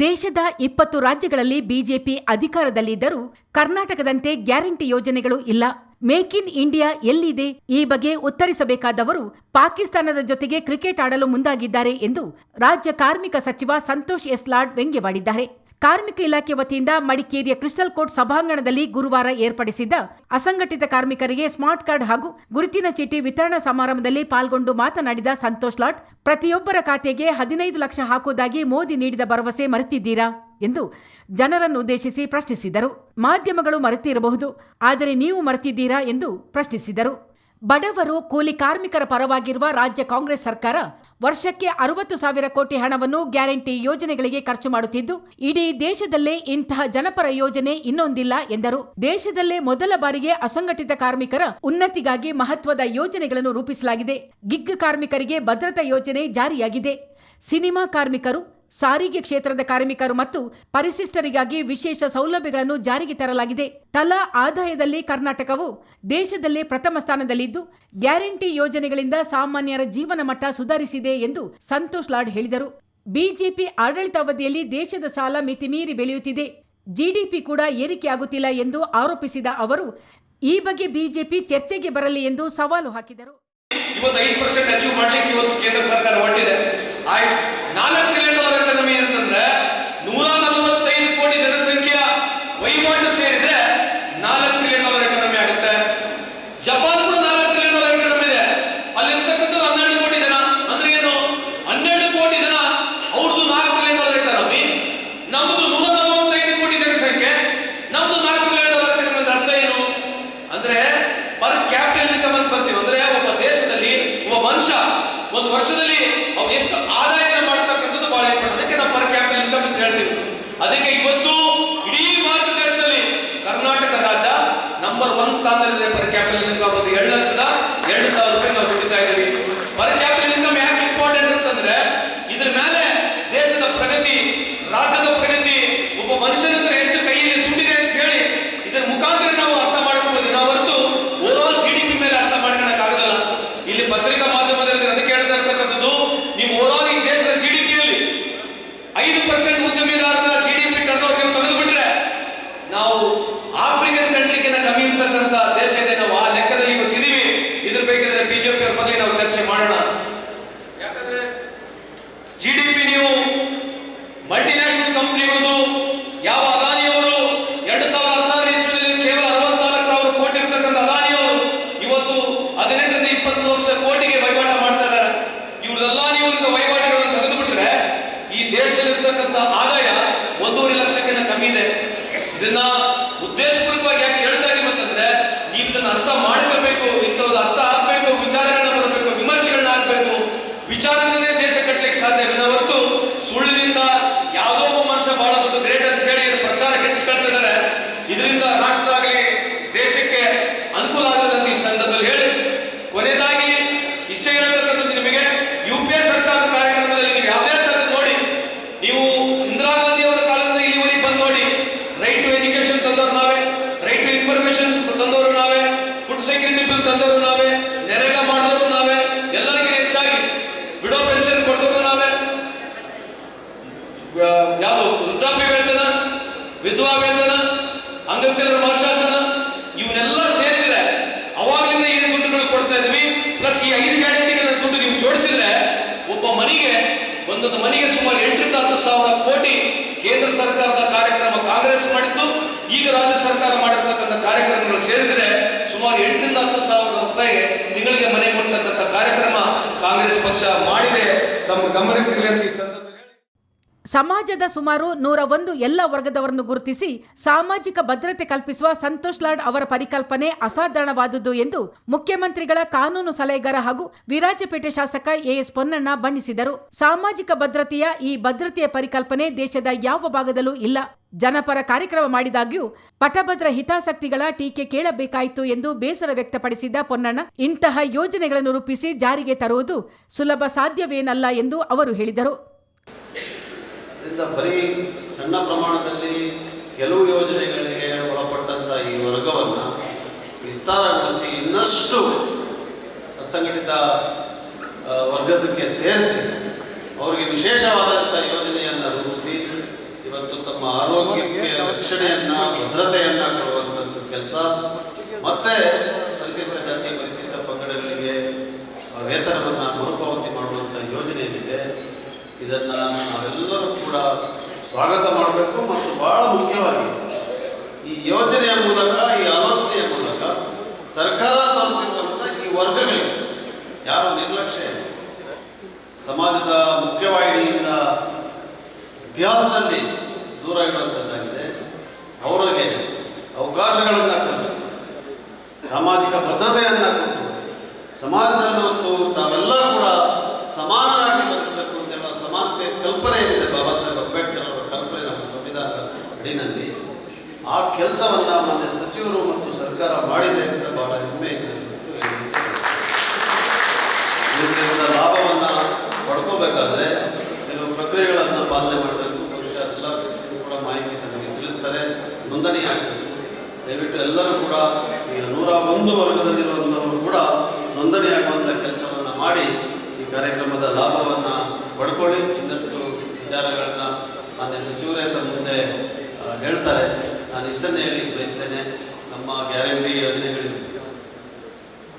ದೇಶದ ಇಪ್ಪತ್ತು ರಾಜ್ಯಗಳಲ್ಲಿ ಬಿಜೆಪಿ ಅಧಿಕಾರದಲ್ಲಿದ್ದರೂ ಕರ್ನಾಟಕದಂತೆ ಗ್ಯಾರಂಟಿ ಯೋಜನೆಗಳು ಇಲ್ಲ. ಮೇಕ್ ಇನ್ ಇಂಡಿಯಾ ಎಲ್ಲಿದೆ? ಈ ಬಗ್ಗೆ ಉತ್ತರಿಸಬೇಕಾದವರು ಪಾಕಿಸ್ತಾನದ ಜೊತೆಗೆ ಕ್ರಿಕೆಟ್ ಆಡಲು ಮುಂದಾಗಿದ್ದಾರೆ ಎಂದು ರಾಜ್ಯ ಕಾರ್ಮಿಕ ಸಚಿವ ಸಂತೋಷ್ ಎಸ್ಲಾಡ್ ವ್ಯಂಗ್ಯವಾಡಿದ್ದಾರೆ. ಕಾರ್ಮಿಕ ಇಲಾಖೆ ವತಿಯಿಂದ ಮಡಿಕೇರಿಯ ಕ್ರಿಸ್ಟಲ್ ಕೋರ್ಟ್ ಸಭಾಂಗಣದಲ್ಲಿ ಗುರುವಾರ ಏರ್ಪಡಿಸಿದ್ದ ಅಸಂಘಟಿತ ಕಾರ್ಮಿಕರಿಗೆ ಸ್ಮಾರ್ಟ್ ಕಾರ್ಡ್ ಹಾಗೂ ಗುರುತಿನ ಚೀಟಿ ವಿತರಣಾ ಸಮಾರಂಭದಲ್ಲಿ ಪಾಲ್ಗೊಂಡು ಮಾತನಾಡಿದ ಸಂತೋಷ್ ಲಾಟ್ ಪ್ರತಿಯೊಬ್ಬರ ಖಾತೆಗೆ ಹದಿನೈದು ಲಕ್ಷ ಹಾಕುವುದಾಗಿ ಮೋದಿ ನೀಡಿದ ಭರವಸೆ ಮರೆತಿದ್ದೀರಾ ಎಂದು ಜನರನ್ನು ಉದ್ದೇಶಿಸಿ ಪ್ರಶ್ನಿಸಿದರು. ಮಾಧ್ಯಮಗಳು ಮರೆತಿರಬಹುದು, ಆದರೆ ನೀವು ಮರೆತಿದ್ದೀರಾ ಎಂದು ಪ್ರಶ್ನಿಸಿದರು. ಬಡವರು ಕೂಲಿ ಕಾರ್ಮಿಕರ ಪರವಾಗಿರುವ ರಾಜ್ಯ ಕಾಂಗ್ರೆಸ್ ಸರ್ಕಾರ ವರ್ಷಕ್ಕೆ ಅರವತ್ತು ಸಾವಿರ ಕೋಟಿ ಹಣವನ್ನು ಗ್ಯಾರಂಟಿ ಯೋಜನೆಗಳಿಗೆ ಖರ್ಚು ಮಾಡುತ್ತಿದ್ದು, ಇಡೀ ದೇಶದಲ್ಲೇ ಇಂತಹ ಜನಪರ ಯೋಜನೆ ಇನ್ನೊಂದಿಲ್ಲ ಎಂದರು. ದೇಶದಲ್ಲೇ ಮೊದಲ ಬಾರಿಗೆ ಅಸಂಘಟಿತ ಕಾರ್ಮಿಕರ ಉನ್ನತಿಗಾಗಿ ಮಹತ್ವದ ಯೋಜನೆಗಳನ್ನು ರೂಪಿಸಲಾಗಿದೆ. ಗಿಗ್ ಕಾರ್ಮಿಕರಿಗೆ ಭದ್ರತಾ ಯೋಜನೆ ಜಾರಿಯಾಗಿದೆ. ಸಿನಿಮಾ ಕಾರ್ಮಿಕರು ಸಾರಿಗೆ ಕ್ಷೇತ್ರದ ಕಾರ್ಮಿಕರು ಮತ್ತು ಪರಿಶಿಷ್ಟರಿಗಾಗಿ ವಿಶೇಷ ಸೌಲಭ್ಯಗಳನ್ನು ಜಾರಿಗೆ ತರಲಾಗಿದೆ. ತಲಾ ಆದಾಯದಲ್ಲಿ ಕರ್ನಾಟಕವು ದೇಶದಲ್ಲಿ ಪ್ರಥಮ ಸ್ಥಾನದಲ್ಲಿದ್ದು, ಗ್ಯಾರಂಟಿ ಯೋಜನೆಗಳಿಂದ ಸಾಮಾನ್ಯರ ಜೀವನ ಮಟ್ಟ ಸುಧಾರಿಸಿದೆ ಎಂದು ಸಂತೋಷ್ ಲಾಡ್ ಹೇಳಿದರು. ಬಿಜೆಪಿ ಆಡಳಿತಾವಧಿಯಲ್ಲಿ ದೇಶದ ಸಾಲ ಮಿತಿಮೀರಿ ಬೆಳೆಯುತ್ತಿದೆ. ಜಿಡಿಪಿ ಕೂಡ ಏರಿಕೆಯಾಗುತ್ತಿಲ್ಲ ಎಂದು ಆರೋಪಿಸಿದ ಅವರು, ಈ ಬಗ್ಗೆ ಬಿಜೆಪಿ ಚರ್ಚೆಗೆ ಬರಲಿ ಎಂದು ಸವಾಲು ಹಾಕಿದರು. ಇವತ್ತು ಐದು ಪರ್ಸೆಂಟ್ ಅಚೀವ್ ಮಾಡ್ಲಿಕ್ಕೆ ಇವತ್ತು ಕೇಂದ್ರ ಸರ್ಕಾರ ಆಯ್ತು. ನಾಲ್ಕು ಕಿಲೋಮೀಟರ್ ಕಡಿಮೆ ಅಂತಂದ್ರೆ ನೂರ ನಲವತ್ತೈದು ಕೋಟಿ ಜನಸಂಖ್ಯೆಯ ವಹಿವಾಟು ಸೇರಿದ್ರೆ ನಾಲ್ಕು ಟ್ರಿಲಿಯನ್ ಡಾಲರ್ ಎಕಾನಮಿ ಆಗುತ್ತೆ ಜಪಾನ್ ಕೂಡ ನಾಲ್ಕು ಟ್ರಿಲಿಯನ್ ಡಾಲರ್ ಎಕಾನಮಿ ಇದೆ ಅಲ್ಲಿರ್ತಕ್ಕಂಥದ್ದು ಹನ್ನೆರಡು ಕೋಟಿ ಜನ ಅಂದ್ರೆ ಏನು ಹನ್ನೆರಡು ಕೋಟಿ ಜನ ಅವ್ರದ್ದು ನಾಲ್ಕು ಟ್ರಿಲಿಯನ್ ಡಾಲರ್ ಎಕಾನಮಿ ನಮ್ದು ನೂರ ನಲವತ್ತೈದು ಕೋಟಿ ಜನಸಂಖ್ಯೆ ನಮ್ದು ನಾಲ್ಕು ಟ್ರಿಲಿಯನ್ ಡಾಲರ್ ಎಕಾನಮಿ ಅಂದ್ರೆ ಅರ್ಥ ಏನು ಅಂದ್ರೆ ಪರ್ ಕ್ಯಾಪಿಟಲ್ ಇನ್ಕಮ್ ಅಂತ ಬರ್ತೀವಿ ಅಂದ್ರೆ ಒಬ್ಬ ದೇಶದಲ್ಲಿ ಒಬ್ಬ ಮನುಷ್ಯ ಒಂದು ವರ್ಷದಲ್ಲಿ ಅವ್ನು ಎಷ್ಟು ಆದಾಯನ ಮಾಡ್ತಕ್ಕಂಥದ್ದು ಬಹಳ ಇಂಪಾರ್ಟೆಂಟ್ ಅದಕ್ಕೆ ನಾವು ಪರ್ ಹೇಳ್ತೀವಿ ಅದಕ್ಕೆ ಇವತ್ತು ಇಡೀ ಭಾರತ ದೇಶದಲ್ಲಿ ಕರ್ನಾಟಕ ರಾಜ್ಯ ನಂಬರ್ ಒನ್ ಸ್ಥಾನದಲ್ಲಿದೆ ಪರ್ ಕ್ಯಾಪಿಟಲ್ ಇನ್ಕಮ್ ಅದು ಎರಡು ಲಕ್ಷದ ಎರಡು ಸಾವಿರ ರೂಪಾಯಿ ನಾವು ದುಡಿತಾ ಇದ್ದೀವಿ. ಪರ್ ಕ್ಯಾಪಿಟಲ್ ಇನ್ಕಮ್ ಯಾಕೆ ಇಂಪಾರ್ಟೆಂಟ್ ಅಂತಂದ್ರೆ, ಇದ್ರ ಮೇಲೆ ದೇಶದ ಪ್ರಗತಿ, ರಾಜ್ಯದ ಪ್ರಗತಿ ಒಬ್ಬ ಮನುಷ್ಯನ ಹತ್ರ ಎಷ್ಟು ಕೈಯಲ್ಲಿ ದುಡ್ಡಿದೆ ಅಂತ ಹೇಳಿ ಇದರ ಮುಖಾಂತರ ನಾವು ಅರ್ಥ ಮಾಡ್ಕೋಬಹುದು ನಾವು ಹೊರತು ಓವರ್ ಜಿ ಡಿ ಪಿ ಮೇಲೆ ಅರ್ಥ ಮಾಡ್ಕೊಳಕ್ ಆಗೋದಿಲ್ಲ ಇಲ್ಲಿ ಪತ್ರಿಕಾ ಮಾಧ್ಯಮದಲ್ಲಿ ಅದಕ್ಕೆ ಹೇಳ್ತಾ ಇರ್ತಕ್ಕಂಥದ್ದು ನೀವು ಓವರ್ ಈ ದೇಶದ ಜಿ ಡಿ ಪಿಯಲ್ಲಿ ಐದು ಪರ್ಸೆಂಟ್ ಉದ್ಯಮಿದಾರರ ಜಿ ಡಿ ಪಿ ಟರ್ನ್ ನೀವು ತೆಗೆದುಬಿಟ್ರೆ ನಾವು ಆಫ್ರಿಕನ್ ಕಂಟ್ರಿಗಿಂತ ಕಮ್ಮಿ ಇರ್ತಕ್ಕಂಥ ದೇಶ ಇದೆ ನಾವು ಆ ಲೆಕ್ಕದಲ್ಲಿ ಇವತ್ತಿದೀವಿ ಇದ್ರ ಬೇಕಿದ್ರೆ ಬಿಜೆಪಿ ಅವ್ರ ಬಗ್ಗೆ ನಾವು ಚರ್ಚೆ ಮಾಡೋಣ. ಯಾಕಂದ್ರೆ ಜಿ ಡಿ ಪಿ ನೀವು ಮಲ್ಟಿನ್ಯಾಷನಲ್ ಕಂಪ್ನಿಗಳು ಯಾವ ಅದಾನಿಯವರು ಎರಡು ಸಾವಿರದ ಹದಿನಾರು ಇಸ್ವಿಯಲ್ಲಿ ಕೇವಲ ಅರವತ್ನಾಲ್ಕು ಸಾವಿರ ಕೋಟಿ ಇರ್ತಕ್ಕಂಥ ಅದಾನಿಯವರು ಇವತ್ತು ಹದಿನೆಂಟರಿಂದ ಇಪ್ಪತ್ತು ಲಕ್ಷ ಕೋಟಿಗೆ ವಹಿವಾಟ ಮಾಡ್ತಾ ಇದ್ದಾರೆ. ಇವರೆಲ್ಲ ನೀವು ಈಗ ವಹಿವಾಟುಗಳನ್ನು ತೆಗೆದುಬಿಟ್ರೆ ಈ ದೇಶದಲ್ಲಿರ್ತಕ್ಕಂಥ ಆದಾಯ ಒಂದೂವರೆ ಲಕ್ಷಕ್ಕಿಂತ ಕಮ್ಮಿ ಇದೆ. ಇದನ್ನ ಉದ್ದೇಶಪೂರ್ವಕವಾಗಿ ಯಾಕೆ ಹೇಳ್ತಾ ಇದೀವಿ ಅಂತಂದ್ರೆ ನೀವು ಇದನ್ನ ಅರ್ಥ ಮಾಡ್ಕೋಬೇಕು. ಇಂಥದ್ದು ಅರ್ಥ ಯಾವುದು ವೃದ್ಧಾಪ್ಯ ವೇತನ ವಿಧವಾ ವೇತನ ಅಂಗವಿಕಲರ ಮಾಶಾಸನ ಇವನ್ನೆಲ್ಲ ಸೇರಿದ್ರೆ ಅವಾಗಲಿಂದ ಏನು ದುಡ್ಡುಗಳು ಕೊಡ್ತಾ ಇದೀವಿ ಪ್ಲಸ್ ಈ ಐದು ಗ್ಯಾರಂಟಿಗಳ ದುಡ್ಡು ನೀವು ಜೋಡಿಸಿದ್ರೆ ಒಬ್ಬ ಮನೆಗೆ, ಒಂದೊಂದು ಮನೆಗೆ ಸುಮಾರು ಎಂಟರಿಂದ ಹತ್ತು ಸಾವಿರ ಕೋಟಿ ಕೇಂದ್ರ ಸರ್ಕಾರದ ಕಾರ್ಯಕ್ರಮ ಕಾಂಗ್ರೆಸ್ ಮಾಡಿತ್ತು ಈಗ ರಾಜ್ಯ ಸರ್ಕಾರ ಮಾಡಿರ್ತಕ್ಕಂಥ ಕಾರ್ಯಕ್ರಮಗಳು ಸೇರಿದ್ರೆ ಸುಮಾರು ಎಂಟರಿಂದ ಹತ್ತು ಸಾವಿರ ರೂಪಾಯಿ ತಿಂಗಳಿಗೆ ಮನೆ ಕೊಡ್ತಕ್ಕಂಥ ಕಾರ್ಯಕ್ರಮ ಕಾಂಗ್ರೆಸ್ ಪಕ್ಷ ಮಾಡಿದೆ ತಮ್ಮ ಗಮನಕ್ಕಿರಲಿ ಅಂತ ಈ ಹೇಳಿ. ಸಮಾಜದ ಸುಮಾರು ನೂರ ಒಂದು ಎಲ್ಲ ವರ್ಗದವರನ್ನು ಗುರುತಿಸಿ ಸಾಮಾಜಿಕ ಭದ್ರತೆ ಕಲ್ಪಿಸುವ ಸಂತೋಷ್ ಲಾಡ್ ಅವರ ಪರಿಕಲ್ಪನೆ ಅಸಾಧಾರಣವಾದುದು ಎಂದು ಮುಖ್ಯಮಂತ್ರಿಗಳ ಕಾನೂನು ಸಲಹೆಗಾರ ಹಾಗೂ ವಿರಾಜಪೇಟೆ ಶಾಸಕ ಎಎಸ್ ಪೊನ್ನಣ್ಣ ಬಣ್ಣಿಸಿದರು. ಸಾಮಾಜಿಕ ಭದ್ರತೆಯ ಈ ಭದ್ರತೆಯ ಪರಿಕಲ್ಪನೆ ದೇಶದ ಯಾವ ಭಾಗದಲ್ಲೂ ಇಲ್ಲ. ಜನಪರ ಕಾರ್ಯಕ್ರಮ ಮಾಡಿದಾಗ್ಯೂ ಪಟಭದ್ರ ಹಿತಾಸಕ್ತಿಗಳ ಟೀಕೆ ಕೇಳಬೇಕಾಯಿತು ಎಂದು ಬೇಸರ ವ್ಯಕ್ತಪಡಿಸಿದ ಪೊನ್ನಣ್ಣ, ಇಂತಹ ಯೋಜನೆಗಳನ್ನು ರೂಪಿಸಿ ಜಾರಿಗೆ ತರುವುದು ಸುಲಭ ಸಾಧ್ಯವೇನಲ್ಲ ಎಂದು ಅವರು ಹೇಳಿದರು. ಇದರಿಂದ ಬರೀ ಸಣ್ಣ ಪ್ರಮಾಣದಲ್ಲಿ ಕೆಲವು ಯೋಜನೆಗಳಿಗೆ ಒಳಪಟ್ಟಂಥ ಈ ವರ್ಗವನ್ನು ವಿಸ್ತಾರಗೊಳಿಸಿ ಇನ್ನಷ್ಟು ಅಸಂಘಟಿತ ವರ್ಗದಕ್ಕೆ ಸೇರಿಸಿ ಅವರಿಗೆ ವಿಶೇಷವಾದಂಥ ಯೋಜನೆಯನ್ನು ರೂಪಿಸಿ ಇವತ್ತು ತಮ್ಮ ಆರೋಗ್ಯಕ್ಕೆ ರಕ್ಷಣೆಯನ್ನು, ಭದ್ರತೆಯನ್ನು ಕೊಡುವಂಥದ್ದು ಕೆಲಸ. ಮತ್ತೆ ಪರಿಶಿಷ್ಟ ಜಾತಿ, ಪರಿಶಿಷ್ಟ ಪಂಗಡಗಳಿಗೆ ವೇತನವನ್ನು ಮರುಪಾವತಿ ಮಾಡುವಂಥ ಯೋಜನೆ ಇದನ್ನ ನಾವೆಲ್ಲರೂ ಕೂಡ ಸ್ವಾಗತ ಮಾಡಬೇಕು ಮತ್ತು ಬಹಳ ಮುಖ್ಯವಾಗಿ ಈ ಯೋಜನೆಯ ಮೂಲಕ, ಈ ಆಲೋಚನೆಯ ಮೂಲಕ ಸರ್ಕಾರ ತೋರಿಸಿರುವಂಥ ಈ ವರ್ಗಗಳಿಗೆ, ಯಾರು ನಿರ್ಲಕ್ಷ್ಯ ಸಮಾಜದ ಮುಖ್ಯವಾಹಿನಿಯಿಂದ ಇತಿಹಾಸದಲ್ಲಿ ದೂರ ಇಡುವಂಥದ್ದಾಗಿದೆ ಅವರಿಗೆ ಅವಕಾಶಗಳನ್ನು ಕಲ್ಪಿಸಿ ಸಾಮಾಜಿಕ ಭದ್ರತೆಯನ್ನು ಸಮಾಜದಲ್ಲಿ ಒಂದು ತಾವೆಲ್ಲ ಕೂಡ ಸಮಾನರಾಗಿ ಕಲ್ಪನೆ ಏನಿದೆ ಬಾಬಾ ಸಾಹೇಬ್ ಅಂಬೇಡ್ಕರ್ ಅವರ ಕಲ್ಪನೆ ನಮ್ಮ ಸಂವಿಧಾನದ ಅಡಿನಲ್ಲಿ? ಆ ಕೆಲಸವನ್ನು ಮಾನ್ಯ ಸಚಿವರು ಮತ್ತು ಸರ್ಕಾರ ಮಾಡಿದೆ ಅಂತ ಬಹಳ ಹೆಮ್ಮೆ ಇದೆ ಇದರಿಂದ ಲಾಭವನ್ನು ಪಡ್ಕೋಬೇಕಾದ್ರೆ ಕೆಲವು ಪ್ರಕ್ರಿಯೆಗಳನ್ನು ಪಾಲನೆ ಮಾಡಬೇಕು. ಬಹುಶಃ ಎಲ್ಲ ವ್ಯಕ್ತಿಗಳು ಕೂಡ ಮಾಹಿತಿ ನಮಗೆ ತಿಳಿಸ್ತಾರೆ. ನೋಂದಣಿ ಆಗಬೇಕು ದಯವಿಟ್ಟು ಎಲ್ಲರೂ ಕೂಡ ಈಗ ನೂರ ಒಂದು ವರ್ಗದಲ್ಲಿರುವಂಥವರು ಕೂಡ ನೋಂದಣಿ ಆಗುವಂಥ ಕೆಲಸವನ್ನು ಮಾಡಿ. ಕಾರ್ಯಕ್ರಮದ ಲಾಭವನ್ನು ಪಡ್ಕೊಳ್ಳಿ. ಇನ್ನಷ್ಟು ವಿಚಾರಗಳನ್ನ ಮಾನ್ಯ ಸಚಿವರೇ ತಮ್ಮ ಮುಂದೆ ಹೇಳ್ತಾರೆ. ನಾನು ಇಷ್ಟನ್ನೇ ಹೇಳಿ ಬಯಸ್ತೇನೆ. ನಮ್ಮ ಗ್ಯಾರಂಟಿ ಯೋಜನೆಗಳಿವೆ.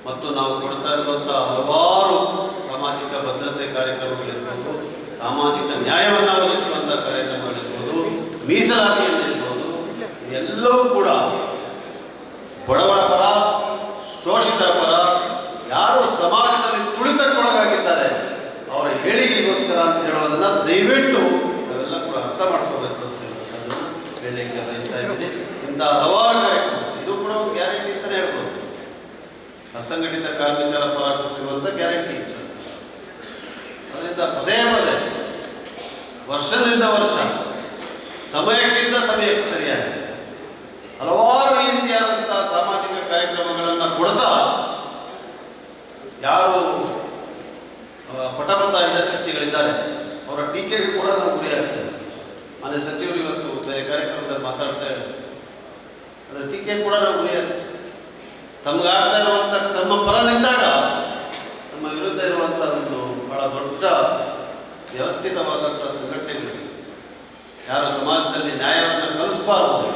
ಮತ್ತು ನಾವು ಕೊಡ್ತಾ ಇರುವಂಥ ಹಲವಾರು ಸಾಮಾಜಿಕ ಭದ್ರತೆ ಕಾರ್ಯಕ್ರಮಗಳಿರ್ಬೋದು, ಸಾಮಾಜಿಕ ನ್ಯಾಯವನ್ನು ಒದಗಿಸುವಂಥ ಕಾರ್ಯಕ್ರಮಗಳಿರ್ಬೋದು ಮೀಸಲಾತಿಯನ್ನಿರ್ಬೋದು ಎಲ್ಲವೂ ಕೂಡ ಬಡವರ ಪರ, ಶೋಷಿತರ ಪರ, ಯಾರು ಸಮಾಜದಲ್ಲಿ ತುಳಿತಕ್ಕೊಳಗಾಗಿದ್ದಾರೆ ಅವರ ಏಳಿಗೆಗೋಸ್ಕರ ಅಂತ ಹೇಳೋದನ್ನ ದಯವಿಟ್ಟು ನಾವೆಲ್ಲ ಕೂಡ ಅರ್ಥ ಮಾಡ್ಕೋಬೇಕು ಅಂತ ಹೇಳುವಂಥದ್ದನ್ನು ಹೇಳಲಿಕ್ಕೆ ಬಯಸ್ತಾ ಇದ್ದೀನಿ. ಇಂಥ ಹಲವಾರು ಕಾರ್ಯಕ್ರಮ ಇದು ಕೂಡ ಒಂದು ಗ್ಯಾರಂಟಿ ಅಂತಲೇ ಹೇಳ್ಬೋದು. ಅಸಂಘಟಿತ ಕಾರ್ಮಿಕರ ಪರ ಕೊಟ್ಟಿರುವಂತ ಗ್ಯಾರಂಟಿ ಅದರಿಂದ ಪದೇ ಪದೇ, ವರ್ಷದಿಂದ ವರ್ಷ, ಸಮಯಕ್ಕಿಂತ ಸಮಯಕ್ಕೆ ಸರಿಯಾಗಿದೆ ಹಲವಾರು ರೀತಿಯಾದಂತಹ ಸಾಮಾಜಿಕ ಕಾರ್ಯಕ್ರಮಗಳನ್ನು ಕೊಡ್ತಾ ಯಾರು ಆ, ಪಟಪಟ ಹಿತಶಕ್ತಿಗಳಿದ್ದಾರೆ ಅವರ ಟೀಕೆಗೆ ಕೂಡ ನಾವು ಗುರಿಯಾಗ್ತೇವೆ ಮನೆ ಸಚಿವರು ಇವತ್ತು ಬೇರೆ ಕಾರ್ಯಕ್ರಮದಲ್ಲಿ ಮಾತಾಡ್ತಾ ಇದ್ದಾರೆ. ಅದರ ಟೀಕೆ ಕೂಡ ನಾವು ಗುರಿಯಾಗ್ತೇವೆ ತಮಗಾಗ್ತಾ ಇರುವಂಥ ತಮ್ಮ ಪರ ನಿಂತಾಗ ತಮ್ಮ ವಿರುದ್ಧ ಇರುವಂಥ ಒಂದು ಬಹಳ ದೊಡ್ಡ ವ್ಯವಸ್ಥಿತವಾದಂಥ ಸಂಘಟನೆಗಳು ಯಾರು ಸಮಾಜದಲ್ಲಿ ನ್ಯಾಯವನ್ನು ಕಲಿಸಬಾರದು,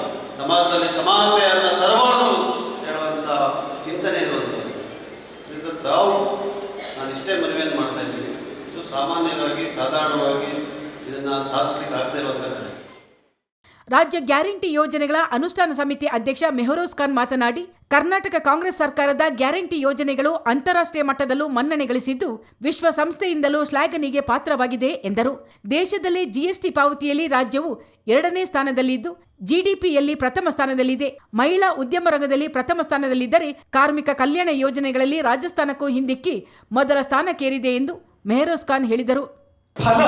ಸಮಾಜದಲ್ಲಿ ಸಮಾನತೆಯನ್ನು ತರಬಾರದು ಹೇಳುವಂಥ ಚಿಂತನೆ ಇರುವಂಥದ್ದು. ಇದರಿಂದ ತಾವು ನಾನು ಇಷ್ಟೇ ಮನವಿಯನ್ನು ಮಾಡ್ತಾ ಇದ್ದೀನಿ. ಇದು ಸಾಮಾನ್ಯವಾಗಿ ಸಾಧಾರಣವಾಗಿ ಇದನ್ನು ಸಾಧಿಸಲಿಕ್ಕೆ ಆಗದೇ ಕಾರ್ಯ. ರಾಜ್ಯ ಗ್ಯಾರಂಟಿ ಯೋಜನೆಗಳ ಅನುಷ್ಠಾನ ಸಮಿತಿ ಅಧ್ಯಕ್ಷ ಮೆಹರೋಸ್ ಖಾನ್ ಮಾತನಾಡಿ, ಕರ್ನಾಟಕ ಕಾಂಗ್ರೆಸ್ ಸರ್ಕಾರದ ಗ್ಯಾರಂಟಿ ಯೋಜನೆಗಳು ಅಂತಾರಾಷ್ಟ್ರೀಯ ಮಟ್ಟದಲ್ಲೂ ಮನ್ನಣೆ ಗಳಿಸಿದ್ದು, ವಿಶ್ವಸಂಸ್ಥೆಯಿಂದಲೂ ಶ್ಲಾಘನೆಗೆ ಪಾತ್ರವಾಗಿದೆ ಎಂದರು. ದೇಶದಲ್ಲಿ ಜಿಎಸ್ಟಿ ಪಾವತಿಯಲ್ಲಿ ರಾಜ್ಯವು ಎರಡನೇ ಸ್ಥಾನದಲ್ಲಿದ್ದು ಜಿಡಿಪಿಯಲ್ಲಿ ಪ್ರಥಮ ಸ್ಥಾನದಲ್ಲಿದೆ. ಮಹಿಳಾ ಉದ್ಯಮ ರಂಗದಲ್ಲಿ ಪ್ರಥಮ ಸ್ಥಾನದಲ್ಲಿದ್ದರೆ ಕಾರ್ಮಿಕ ಕಲ್ಯಾಣ ಯೋಜನೆಗಳಲ್ಲಿ ರಾಜಸ್ಥಾನಕ್ಕೂ ಹಿಂದಿಕ್ಕಿ ಮೊದಲ ಸ್ಥಾನಕ್ಕೇರಿದೆ ಎಂದು ಮೆಹರೋಸ್ ಖಾನ್ ಹೇಳಿದರು. ಫಲ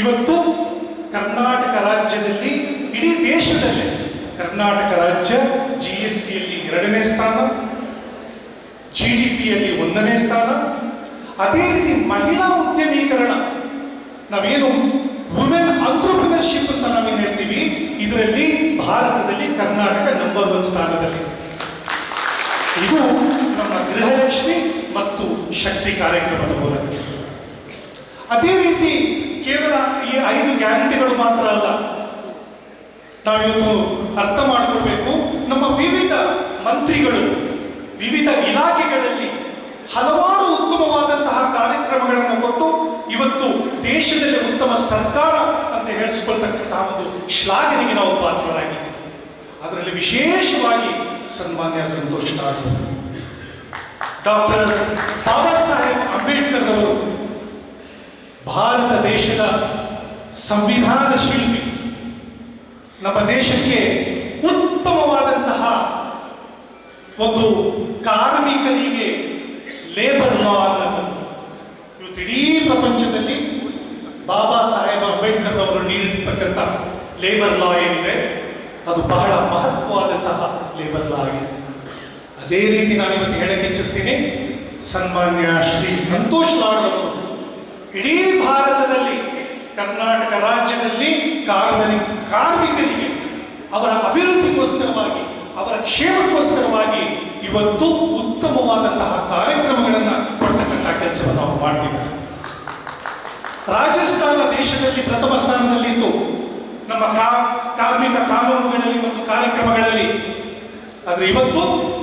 ಇವತ್ತು ಕರ್ನಾಟಕ ರಾಜ್ಯದಲ್ಲಿ, ಇಡೀ ದೇಶದಲ್ಲೇ ಕರ್ನಾಟಕ ರಾಜ್ಯ ಜಿ ಎಸ್ ಟಿಯಲ್ಲಿ ಎರಡನೇ ಸ್ಥಾನ ಜಿ ಡಿ ಪಿಯಲ್ಲಿ ಒಂದನೇ ಸ್ಥಾನ. ಅದೇ ರೀತಿ ಮಹಿಳಾ ಉದ್ಯಮೀಕರಣ, ನಾವೇನು ವುಮೆನ್ ಅಂಟ್ರಪ್ರಿನರ್ಶಿಪ್ ಅಂತ ನಾವೇನು ಹೇಳ್ತೀವಿ, ಇದರಲ್ಲಿ ಭಾರತದಲ್ಲಿ ಕರ್ನಾಟಕ ನಂಬರ್ ಒನ್ ಸ್ಥಾನದಲ್ಲಿ ಇದು ನಮ್ಮ ಗೃಹಲಕ್ಷ್ಮಿ ಮತ್ತು ಶಕ್ತಿ ಕಾರ್ಯಕ್ರಮದ ಮೂಲಕ. ಅದೇ ರೀತಿ ಕೇವಲ ಈ ಐದು ಗ್ಯಾರಂಟಿಗಳು ಮಾತ್ರ ಅಲ್ಲ, ನಾವಿವತ್ತು ಅರ್ಥ ಮಾಡಿಕೊಳ್ಬೇಕು. ನಮ್ಮ ವಿವಿಧ ಮಂತ್ರಿಗಳು, ವಿವಿಧ ಇಲಾಖೆಗಳಲ್ಲಿ ಹಲವಾರು ಉತ್ತಮವಾದಂತಹ ಕಾರ್ಯಕ್ರಮಗಳನ್ನು ಕೊಟ್ಟು ಇವತ್ತು ದೇಶದಲ್ಲಿ ಉತ್ತಮ ಸರ್ಕಾರ ಅಂತ ಹೇಳಿಸ್ಕೊಳ್ತಕ್ಕಂತಹ ಒಂದು ಶ್ಲಾಘನೆಗೆ ನಾವು ಪಾತ್ರರಾಗಿದ್ದೀವಿ. ಅದರಲ್ಲಿ ವಿಶೇಷವಾಗಿ ಸನ್ಮಾನ್ಯ ಸಂತೋಷ್ ಅವರು. ಡಾಕ್ಟರ್ ಬಾಬಾ ಸಾಹೇಬ್ ಅಂಬೇಡ್ಕರ್ ಅವರು ಭಾರತ ದೇಶದ ಸಂವಿಧಾನ ಶಿಲ್ಪಿ ನಮ್ಮ ದೇಶಕ್ಕೆ ಉತ್ತಮವಾದಂತಹ ಒಂದು ಕಾರ್ಮಿಕರಿಗೆ ಲೇಬರ್ ಲಾ ಅನ್ನೋದು ಇವತ್ತು ಇಡೀ ಪ್ರಪಂಚದಲ್ಲಿ ಬಾಬಾ ಸಾಹೇಬ್ ಅಂಬೇಡ್ಕರ್ ಅವರು ನೀಡಿರ್ತಕ್ಕಂಥ ಲೇಬರ್ ಲಾ ಏನಿದೆ, ಅದು ಬಹಳ ಮಹತ್ವವಾದಂತಹ ಲೇಬರ್ ಲಾ ಆಗಿದೆ. ಅದೇ ರೀತಿ ನಾನು ಇವತ್ತು ಹೇಳಕ್ಕೆ ಇಚ್ಛಿಸ್ತೀನಿ. ಸನ್ಮಾನ್ಯ ಶ್ರೀ ಸಂತೋಷ್ ಲಾಡ್ ಅವರು ಇಡೀ ಭಾರತದಲ್ಲಿ, ಕರ್ನಾಟಕ ರಾಜ್ಯದಲ್ಲಿ ಕಾರ್ಮಿಕ ಕಾರ್ಮಿಕರಿಗೆ ಅವರ ಅಭಿವೃದ್ಧಿಗೋಸ್ಕರವಾಗಿ, ಅವರ ಕ್ಷೇಮಕ್ಕೋಸ್ಕರವಾಗಿ ಇವತ್ತು ಉತ್ತಮವಾದಂತಹ ಕಾರ್ಯಕ್ರಮಗಳನ್ನು ಕೊಡ್ತಕ್ಕಂತಹ ಕೆಲಸವನ್ನು ನಾವು ಮಾಡ್ತಿದ್ದಾರೆ. ರಾಜಸ್ಥಾನ ದೇಶದಲ್ಲಿ ಪ್ರಥಮ ಸ್ಥಾನದಲ್ಲಿದ್ದು ನಮ್ಮ ಕಾರ್ಮಿಕ ಕಾನೂನುಗಳಲ್ಲಿ ಮತ್ತು ಕಾರ್ಯಕ್ರಮಗಳಲ್ಲಿ. ಆದರೆ ಇವತ್ತು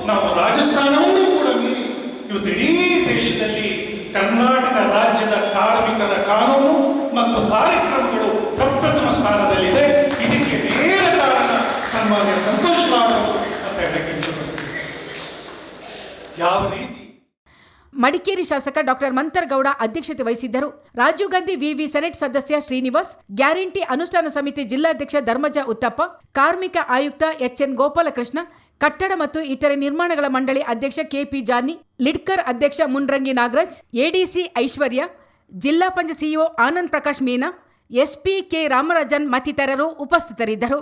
ನಾವು ರಾಜಸ್ಥಾನವನ್ನು ಕೂಡ ಮೀರಿ ಇವತ್ತು ಇಡೀ ದೇಶದಲ್ಲಿ ಕರ್ನಾಟಕ ರಾಜ್ಯದ ಕಾರ್ಮಿಕರ ಕಾನೂನು ಮತ್ತು ಕಾರ್ಯಕ್ರಮಗಳು ಪ್ರಪ್ರಥಮ ಸ್ಥಾನದಲ್ಲಿದೆ. ಇದಕ್ಕೆ ನೇರ ಕಾರಣ ಸನ್ಮಾನ್ಯ ಸಂತೋಷ್ ಅಂತ ಹೇಳಕ್ಕೆ ಯಾವ ರೀತಿ? ಮಡಿಕೇರಿ ಶಾಸಕ ಡಾಕ್ಟರ್ ಮಂತರ್ಗೌಡ ಅಧ್ಯಕ್ಷತೆ ವಹಿಸಿದ್ದರು. ರಾಜೀವ್ ಗಾಂಧಿ ವಿವಿ ಸೆನೆಟ್ ಸದಸ್ಯ ಶ್ರೀನಿವಾಸ್, ಗ್ಯಾರಂಟಿ ಅನುಷ್ಠಾನ ಸಮಿತಿ ಜಿಲ್ಲಾಧ್ಯಕ್ಷ ಧರ್ಮಜ ಉತ್ತಪ್ಪ, ಕಾರ್ಮಿಕ ಆಯುಕ್ತ ಎಚ್ಎನ್ ಗೋಪಾಲಕೃಷ್ಣ ಕಟ್ಟಡ ಮತ್ತು ಇತರೆ ನಿರ್ಮಾಣಗಳ ಮಂಡಳಿ ಅಧ್ಯಕ್ಷ ಕೆಪಿ ಜಾನಿ ಲಿಡ್ಕರ್ ಅಧ್ಯಕ್ಷ ಮುನ್ರಂಗಿ ನಾಗರಾಜ್, ಎಡಿಸಿ ಐಶ್ವರ್ಯ, ಜಿಲ್ಲಾ ಪಂಚ CEO Anand Prakash Meena, SP K Ramarajan ಮತ್ತಿತರರು ಉಪಸ್ಥಿತರಿದ್ದರು.